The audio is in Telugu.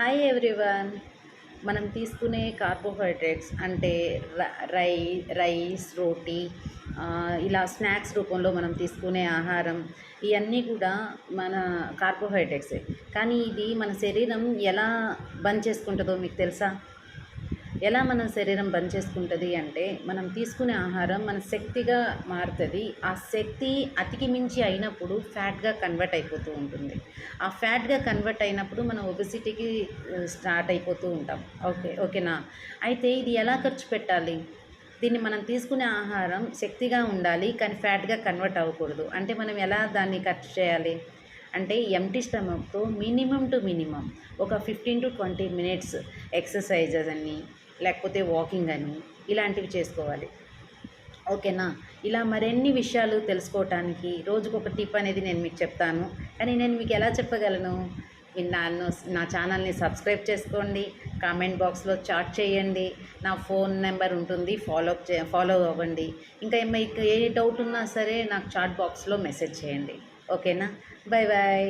హాయ్ ఎవ్రీవన్ మనం తీసుకునే కార్బోహైడ్రేట్స్ అంటే రై రైస్ రోటీ ఇలా స్నాక్స్ రూపంలో మనం తీసుకునే ఆహారం ఇవన్నీ కూడా మన కార్బోహైడ్రేట్సే కానీ ఇది మన శరీరం ఎలా బంద్ చేసుకుంటుందో మీకు తెలుసా? ఎలా మన శరీరం బంద్ చేసుకుంటుంది అంటే మనం తీసుకునే ఆహారం మన శక్తిగా మారుతుంది. ఆ శక్తి అతికి మించి అయినప్పుడు ఫ్యాట్గా కన్వర్ట్ అయిపోతూ ఉంటుంది. ఆ ఫ్యాట్గా కన్వర్ట్ అయినప్పుడు మనం ఒబెసిటీకి స్టార్ట్ అయిపోతూ ఉంటాం. ఓకే ఓకేనా? అయితే ఇది ఎలా ఖర్చు పెట్టాలి? దీన్ని మనం తీసుకునే ఆహారం శక్తిగా ఉండాలి కానీ ఫ్యాట్గా కన్వర్ట్ అవ్వకూడదు. అంటే మనం ఎలా దాన్ని ఖర్చు చేయాలి? అంటే ఎంటీ స్టమక్తో మినిమం టు మినిమం ఒక fifteen to twenty minutes exercises అన్నీ లేకపోతే వాకింగ్ అని ఇలాంటివి చేసుకోవాలి. ఓకేనా ఇలా మరిన్ని విషయాలు తెలుసుకోవటానికి రోజుకొక టిప్ అనేది నేను మీకు చెప్తాను. కానీ నేను మీకు ఎలా చెప్పగలను? నన్ను నా ఛానల్ని సబ్స్క్రైబ్ చేసుకోండి. కామెంట్ బాక్స్లో చాట్ చేయండి. నా ఫోన్ నెంబర్ ఉంటుంది. ఫాలో చే ఫాలో అవ్వండి. ఇంకా మీకు ఏ డౌట్ ఉన్నా సరే నాకు చాట్ బాక్స్లో మెసేజ్ చేయండి. ఓకేనా బాయ్ బాయ్